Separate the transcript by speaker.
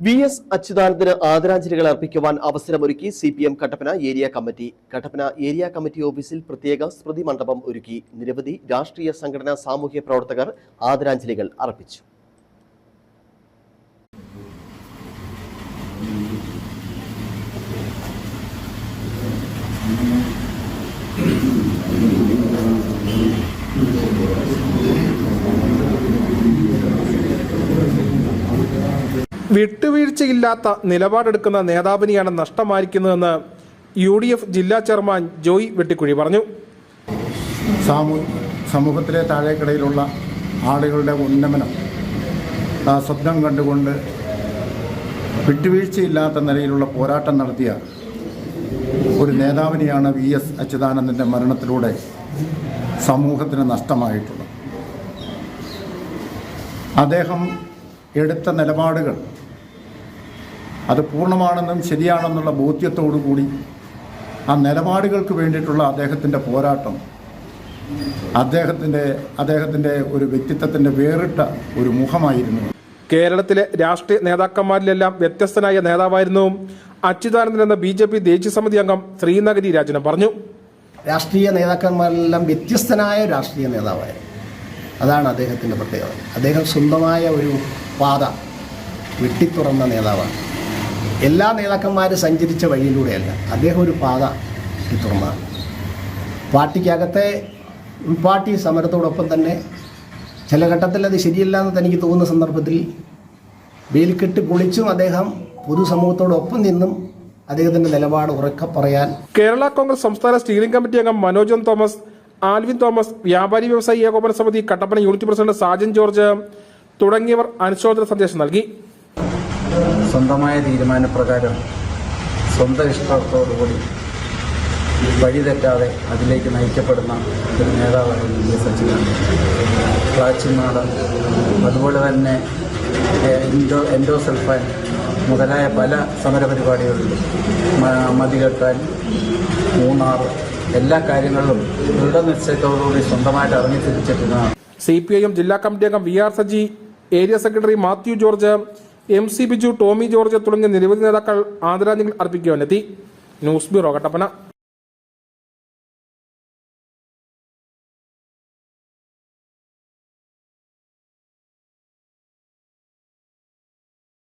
Speaker 1: V S അച്യുതാനന്ദന് ആദരാഞ്ജലികൾ അർപ്പിക്കുവാൻ അവസരമൊരുക്കി C P M Kattappana area committee. Kattappana area committee ഓഫീസിൽ പ്രത്യേക സ്മൃതി മണ്ഡപം ഒരുക്കി നിരവധി രാഷ്ട്രീയ സംഘടനാ സാമൂഹ്യ പ്രവർത്തകർ ആദരാഞ്ജലികൾ അർപ്പിച്ചു.
Speaker 2: വിട്ടുവീഴ്ചയില്ലാത്ത നിലപാടെടുക്കുന്ന നേതാവിനെയാണ് നഷ്ടമായിരിക്കുന്നതെന്ന് യു ഡി എഫ് ജില്ലാ ചെയർമാൻ ജോയ് വെട്ടിക്കുഴി പറഞ്ഞു.
Speaker 3: സാമൂ സമൂഹത്തിലെ താഴേക്കിടയിലുള്ള ആളുകളുടെ ഉന്നമനം സ്വപ്നം കണ്ടുകൊണ്ട് വിട്ടുവീഴ്ചയില്ലാത്ത നിലയിലുള്ള പോരാട്ടം നടത്തിയ ഒരു നേതാവിനെയാണ് വി എസ് അച്യുതാനന്ദന്റെ മരണത്തിലൂടെ സമൂഹത്തിന് നഷ്ടമായിട്ടുള്ളത്. അദ്ദേഹം എടുത്ത നിലപാടുകൾ അത് പൂർണമാണെന്നും ശരിയാണെന്നുള്ള ബോധ്യത്തോടു കൂടി ആ നിലപാടുകൾക്ക് വേണ്ടിയിട്ടുള്ള അദ്ദേഹത്തിന്റെ പോരാട്ടം അദ്ദേഹത്തിന്റെ അദ്ദേഹത്തിന്റെ ഒരു വ്യക്തിത്വത്തിന്റെ വേറിട്ട ഒരു മുഖമായിരുന്നു.
Speaker 2: കേരളത്തിലെ രാഷ്ട്രീയ നേതാക്കന്മാരിലെല്ലാം വ്യത്യസ്തനായ നേതാവായിരുന്നു അച്യുതാനന്ദൻ എന്ന ബി ജെ പി ദേശീയ സമിതി അംഗം ശ്രീനഗരി രാജനം പറഞ്ഞു.
Speaker 4: രാഷ്ട്രീയ നേതാക്കന്മാരിലെല്ലാം വ്യത്യസ്തനായ രാഷ്ട്രീയ നേതാവായിരുന്നു. അതാണ് അദ്ദേഹത്തിന്റെ പ്രത്യേകത. അദ്ദേഹം സ്വന്തമായ ഒരു പാത വെട്ടിത്തുറന്ന നേതാവാണ്. എല്ലാ നേതാക്കന്മാരും സഞ്ചരിച്ച വഴിയിലൂടെയല്ല. അദ്ദേഹം ഒരു പാത തുറന്നാണ് പാർട്ടിക്കകത്തെ ഉൾപാർട്ടി സമരത്തോടൊപ്പം തന്നെ ചില ഘട്ടത്തിൽ അത് ശരിയല്ല എന്ന് തനിക്ക് തോന്നുന്ന സന്ദർഭത്തിൽ വെയിൽക്കെട്ട് പൊളിച്ചും അദ്ദേഹം പൊതുസമൂഹത്തോടൊപ്പം നിന്നും അദ്ദേഹത്തിന്റെ നിലപാട് ഉറക്കെ പറയാൻ
Speaker 2: കേരള കോൺഗ്രസ് സംസ്ഥാന സ്റ്റീറിംഗ് കമ്മിറ്റി അംഗം മനോജൻ തോമസ് ആൽവിൻ തോമസ് വ്യാപാരി വ്യവസായി ഏകോപന സമിതി കട്ടപ്പന യൂണിറ്റ് പ്രസിഡന്റ് സാജൻ ജോർജ് തുടങ്ങിയവർ അനുശോചന സന്ദേശം നൽകി.
Speaker 5: സ്വന്തമായ തീരുമാനപ്രകാരം സ്വന്തം ഇഷ്ടത്തോടുകൂടി വഴിതെറ്റാതെ അതിലേക്ക് നയിക്കപ്പെടുന്ന ഒരു നേതാവായിരുന്നു വി എസ് അച്യുതാനന്ദൻ പ്ലാച്ചിനാട് അതുപോലെ തന്നെ എൻഡോ എൻഡോ സെൽഫാൻ മുതലായ പല സമരപരിപാടികളിലും മതികെട്ടാൻ മൂന്നാർ എല്ലാ കാര്യങ്ങളിലും ദൃഢനിശ്ചയത്തോടുകൂടി സ്വന്തമായിട്ട് ഇറങ്ങി തിരിച്ചെത്തുന്നതാണ്
Speaker 2: സി പി ഐ എം ജില്ലാ കമ്മിറ്റി അംഗം V R Saji area secretary Mathew George M C Biju Tomy George തുടങ്ങിയ നിരവധി നേതാക്കൾ ആദരാഞ്ജലികൾ അർപ്പിക്കുവാനെത്തി ന്യൂസ് ബ്യൂറോ കട്ടപ്പന.